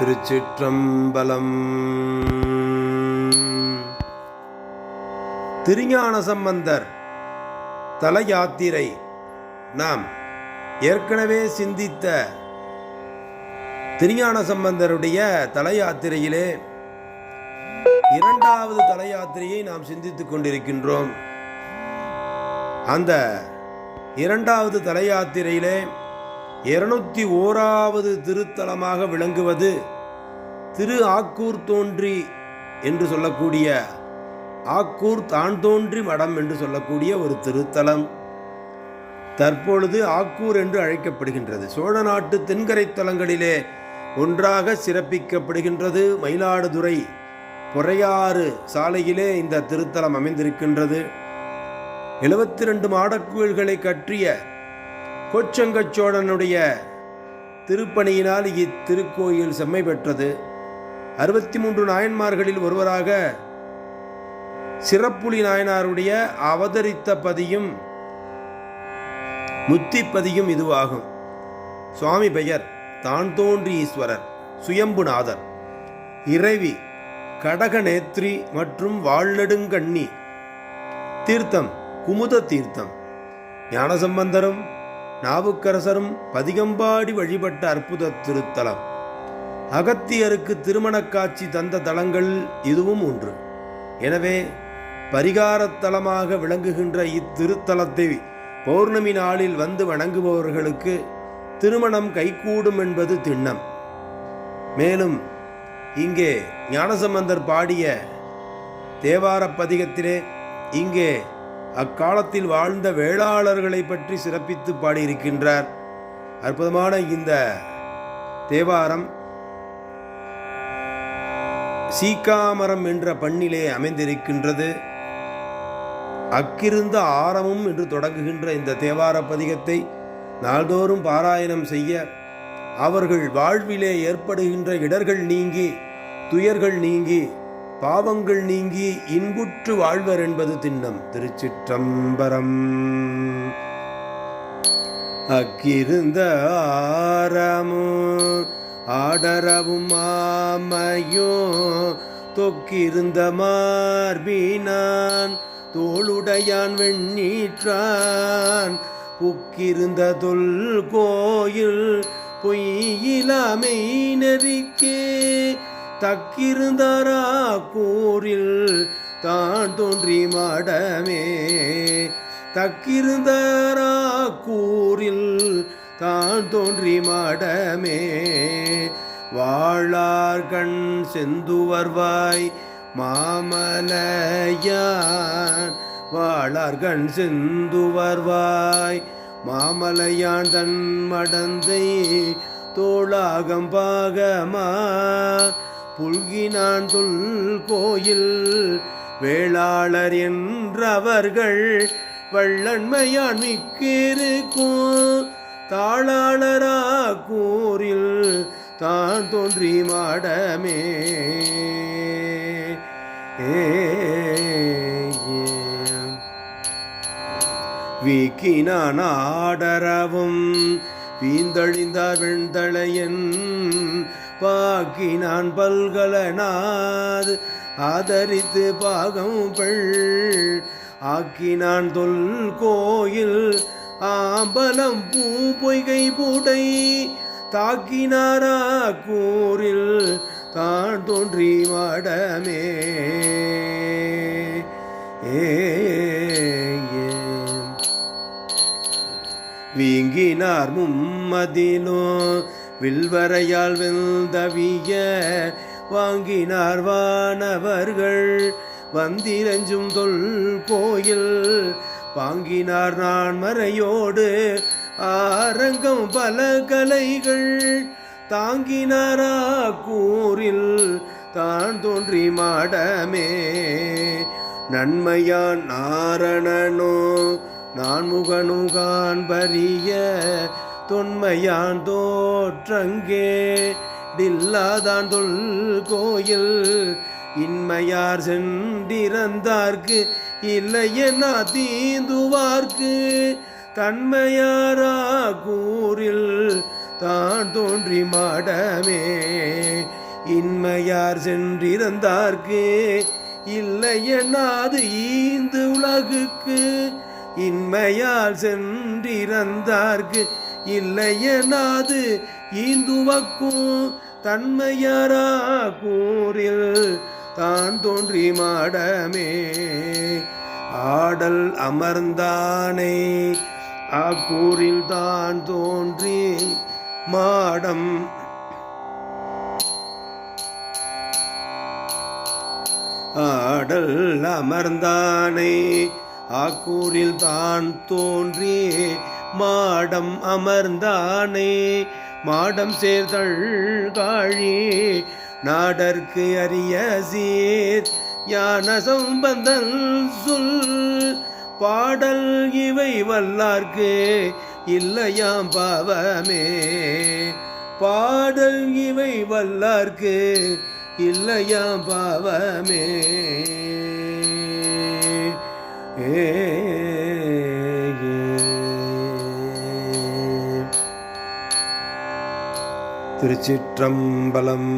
திருச்சிற்றம்பலம். திருஞான சம்பந்தர் தல யாத்திரை நாம் ஏற்கனவே சிந்தித்த திருஞான சம்பந்தருடைய தல யாத்திரையிலே இரண்டாவது தல யாத்திரையை நாம் சிந்தித்துக் கொண்டிருக்கின்றோம். அந்த இரண்டாவது தல யாத்திரையிலே இருநூத்தி ஓராவது திருத்தலமாக விளங்குவது திரு ஆக்கூர் தோன்றி என்று சொல்லக்கூடிய ஆக்கூர் தான் தோன்றி மடம் என்று சொல்லக்கூடிய ஒரு திருத்தலம். தற்பொழுது ஆக்கூர் என்று அழைக்கப்படுகின்றது. சோழ நாட்டு தென்கரை தலங்களிலே ஒன்றாக சிறப்பிக்கப்படுகின்றது மயிலாடுதுறை பொறையாறு சாலையிலே இந்த திருத்தலம் அமைந்திருக்கின்றது. எழுபத்தி ரெண்டு மாடக்கோயில்களை கற்றிய கொச்சங்கச் சோழனுடைய திருப்பணியினால் இத்திருக்கோயில் செம்மை பெற்றது. அறுபத்தி மூன்று நாயன்மார்களில் ஒருவராக சிறப்புலி நாயனாருடைய அவதரித்த பதியும் முத்திப்பதியும் இதுவாகும். சுவாமி பெயர் தான் தோன்றி ஈஸ்வரர் சுயம்புநாதர். இறைவி கடகநேத்ரி மற்றும் வாழ்நெடுங்கண்ணி தீர்த்தம் குமுத தீர்த்தம். ஞானசம்பந்தரும் நாவுக்கரசரும் பதிகம்பாடி வழிபட்ட அற்புத திருத்தலம். அகத்தியருக்கு திருமணக் காட்சி தந்த தலங்கள் இதுவும் ஒன்று. எனவே பரிகாரத் தலமாக விளங்குகின்ற இத்திருத்தலத்தை பௌர்ணமி நாளில் வந்து வணங்குபவர்களுக்கு திருமணம் கைகூடும் என்பது திண்ணம். மேலும் இங்கே ஞானசம்பந்தர் பாடிய தேவாரப் பதிகத்திலே இங்கே அக்காலத்தில் வாழ்ந்த வேளாளர்களை பற்றி சிறப்பித்து பாடியிருக்கின்றார். அற்புதமான இந்த தேவாரம் சீக்காமரம் என்ற பண்ணிலே அமைந்திருக்கின்றது. அக்கிருந்த ஆரமும் என்று தொடங்குகின்ற இந்த தேவார பதிகத்தை நாள்தோறும் பாராயணம் செய்ய அவர்கள் வாழ்விலே ஏற்படுகின்ற இடர்கள் நீங்கி துயர்கள் நீங்கி பாவங்கள் நீங்கி இன்புற்று வாழ்வர் என்பது திண்ணம். திருச்சிற்றம்பரம். அக்கிருந்த ஆரமோ ஆடரவும் ஆமையோ தொக்கிருந்த மார்பினான் தோளுடையான் வெண்ணீற்றான் புக்கிருந்த தொல் கோயில் பொய்யிலாமை நெறிக்கே தக்கிருந்தாரா கூறில் தான் தோன்றி மாடமே. தக்கிருந்தாரா கூறில் தான் தோன்றி மாடமே. வாழார் கண் செந்துவர்வாய் மாமலையான். வாழார் கண் செந்துவர்வாய் மாமலையான் தன் மடந்தை தோளாகம் பாகமா. புல்கினான் தொல் கோயில் வேளாளர் என்றவர்கள் வள்ளன்மையான் மிக்கிருக்கும். தாளாளரா கூறில் தான் தோன்றி மாடமே. வீக்கினான் ஆடரவும் வீந்தழிந்தார் வெண்தளையன் பாக்கினான் பல்கலனாது ஆதரித்து பாகம் பெள். ஆக்கினான் தொல் கோயில் ஆம்பலம் பூ பொய்கை பூடை தாக்கினாரா கூறில் தான் தோன்றி மாடமே ஏ. வீங்கினார் மும்மதிலோ வில்வரையால் வெந்தவிய வாங்கினார் வானவர்கள். வந்திரஞ்சும் தொல் கோயில் வாங்கினார் நான் மறையோடு ஆரங்கம் பல கலைகள் தாங்கினாரா கூறில் தான் தோன்றி மாடமே. நன்மையான் நாரணனோ நான் முகனுகான் பரிய தொன்மையான் தோற்றங்கே டில்லாதான் தொல் கோயில் இன்மையார் சென்றிறந்தார்க்கு இல்லையென்னா தீந்துவார்க்கு தன்மையாரா கூறில் தான் தோன்றி மாடமே இன்மையார் சென்றிருந்தார்க்கு இல்லையென்னாது ஈந்து உலகுக்கு இன்மையால் சென்றிருந்தார்க்கு இல்லையனாது ஈந்துவக்கும் தன்மையாரா கூறில் தான் தோன்றி மாடமே. ஆடல் அமர்ந்தானே அக்கூறில் தான் தோன்றி மாடம். ஆடல் அமர்ந்தானே ஆக்கூரில் தான் தோன்றி மாடம் அமர்ந்தானே. மாடம் சேர்தள் காழி நாடற்கு அரிய சீர். யான சம்பந்தன் சொல் பாடல் இவை வல்லார்க்கு இல்லையாம் பாவமே. பாடல் இவை வல்லார்க்கு இல்லையாம் பாவமே. ஏ திருச்சிற்றம்பலம்.